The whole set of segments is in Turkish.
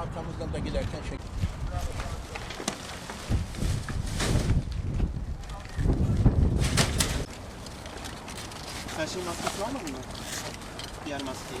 Arkamızdan da giderken şey. Her şey maskesi var mı bunda? Diğer maskeyi.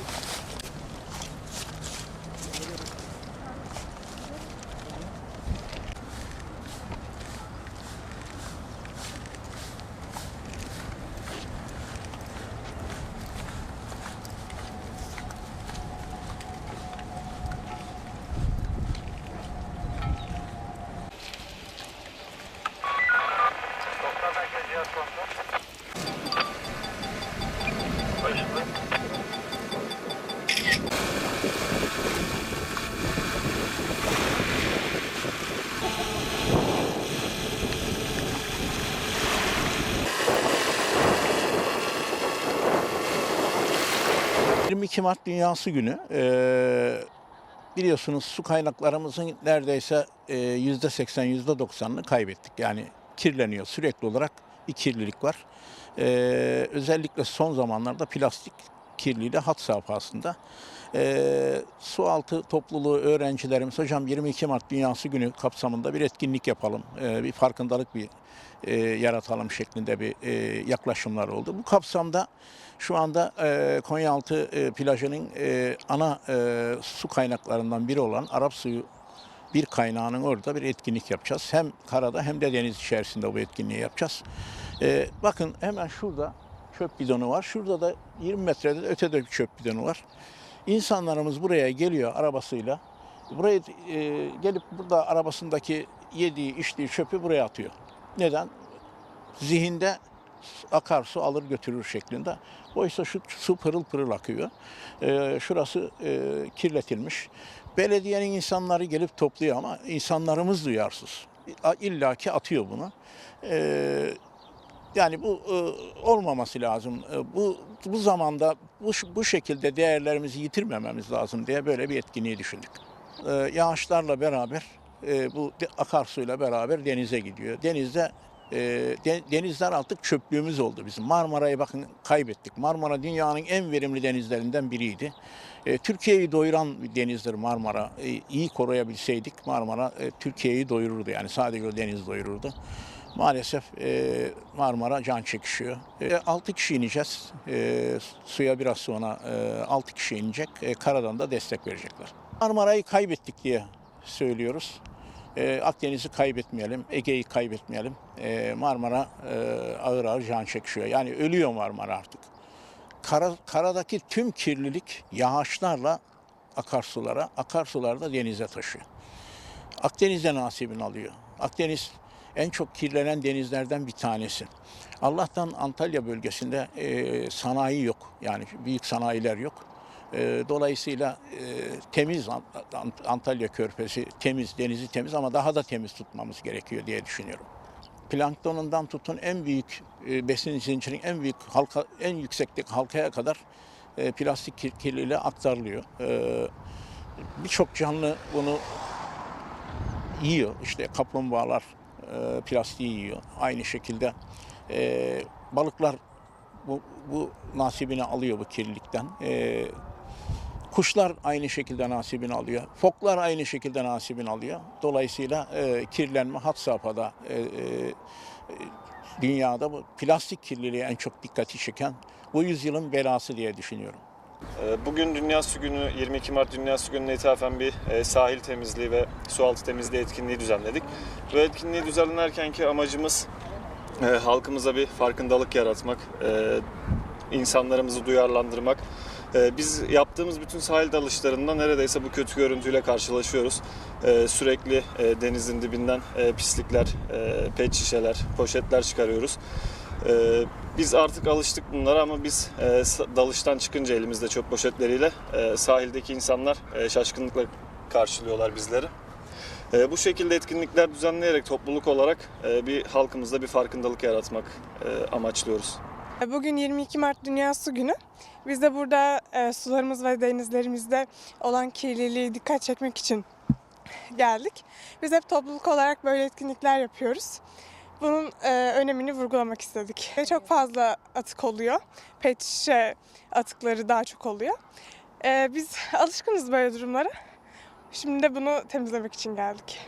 22 Mart Dünyası Günü. Ee, biliyorsunuz su kaynaklarımızın neredeyse e, %80, %90'ını kaybettik. Yani kirleniyor sürekli olarak bir kirlilik var. Ee, özellikle son zamanlarda plastik kirliliği hat safhasında. Ee, su altı topluluğu öğrencilerimiz hocam 22 Mart Dünyası Günü kapsamında bir etkinlik yapalım, ee, bir farkındalık bir e, yaratalım şeklinde bir e, yaklaşımlar oldu. Bu kapsamda şu anda e, Konyaaltı e, plajının e, ana e, su kaynaklarından biri olan Arap suyu bir kaynağının orada bir etkinlik yapacağız. Hem karada hem de deniz içerisinde bu etkinliği yapacağız. E, bakın hemen şurada çöp bidonu var. Şurada da 20 metrede de ötede bir çöp bidonu var. İnsanlarımız buraya geliyor arabasıyla. Buraya e, gelip burada arabasındaki yediği, içtiği çöpü buraya atıyor. Neden? Zihinde akarsu alır götürür şeklinde. Oysa şu su pırıl pırıl akıyor. Ee, şurası e, kirletilmiş. Belediyenin insanları gelip topluyor ama insanlarımız duyarsız. İlla ki atıyor bunu. Ee, Yani bu e, olmaması lazım. E, bu bu zamanda bu bu şekilde değerlerimizi yitirmememiz lazım diye böyle bir etkinliği düşündük. E, yağışlarla beraber e, bu de- akarsuyla beraber denize gidiyor. Denizde e, de- denizler artık çöplüğümüz oldu bizim. Marmara'yı bakın kaybettik. Marmara dünyanın en verimli denizlerinden biriydi. E, Türkiye'yi doyuran bir denizdir Marmara. E, iyi koruyabilseydik Marmara e, Türkiye'yi doyururdu. Yani sadece o deniz doyururdu. Maalesef e, Marmara can çekişiyor. E, 6 kişi ineceğiz. E, suya biraz sonra e, 6 kişi inecek. E, karadan da destek verecekler. Marmara'yı kaybettik diye söylüyoruz. E, Akdeniz'i kaybetmeyelim, Ege'yi kaybetmeyelim. E, Marmara e, ağır ağır can çekişiyor. Yani ölüyor Marmara artık. Kara, karadaki tüm kirlilik yağışlarla akarsulara, akarsular da denize taşıyor. Akdeniz'de nasibini alıyor. Akdeniz en çok kirlenen denizlerden bir tanesi. Allah'tan Antalya bölgesinde e, sanayi yok. Yani büyük sanayiler yok. E, dolayısıyla e, temiz Ant- Ant- Antalya Körfezi temiz, denizi temiz ama daha da temiz tutmamız gerekiyor diye düşünüyorum. Planktonundan tutun en büyük e, besin zincirinin en büyük halka, en yüksekteki halkaya kadar e, plastik kir- kirliliği aktarılıyor. E, Birçok canlı bunu yiyor. İşte kaplumbağalar e, plastiği yiyor. Aynı şekilde e, balıklar bu, bu nasibini alıyor bu kirlilikten. E, kuşlar aynı şekilde nasibini alıyor. Foklar aynı şekilde nasibini alıyor. Dolayısıyla e, kirlenme had safhada e, e, dünyada bu plastik kirliliği en çok dikkati çeken bu yüzyılın belası diye düşünüyorum. Ee, Bugün Dünya Su Günü, 22 Mart Dünya Su Günü'ne ithafen bir e, sahil temizliği ve sualtı temizliği etkinliği düzenledik. Bu etkinliği düzenlerkenki amacımız e, halkımıza bir farkındalık yaratmak, e, insanlarımızı duyarlandırmak. Biz yaptığımız bütün sahil dalışlarında neredeyse bu kötü görüntüyle karşılaşıyoruz. Sürekli denizin dibinden pislikler, pet şişeler, poşetler çıkarıyoruz. Ee, biz artık alıştık bunlara ama biz e, dalıştan çıkınca elimizde çöp poşetleriyle e, sahildeki insanlar e, şaşkınlıkla karşılıyorlar bizleri. E, bu şekilde etkinlikler düzenleyerek topluluk olarak e, bir halkımızda bir farkındalık yaratmak e, amaçlıyoruz. Bugün 22 Mart Dünya Su Günü. Biz de burada e, sularımız ve denizlerimizde olan kirliliği dikkat çekmek için geldik. Biz hep topluluk olarak böyle etkinlikler yapıyoruz. Bunun e, önemini vurgulamak istedik. E, Çok fazla atık oluyor. Pet şişe atıkları daha çok oluyor. E, biz alışkınız böyle durumlara. Şimdi de bunu temizlemek için geldik.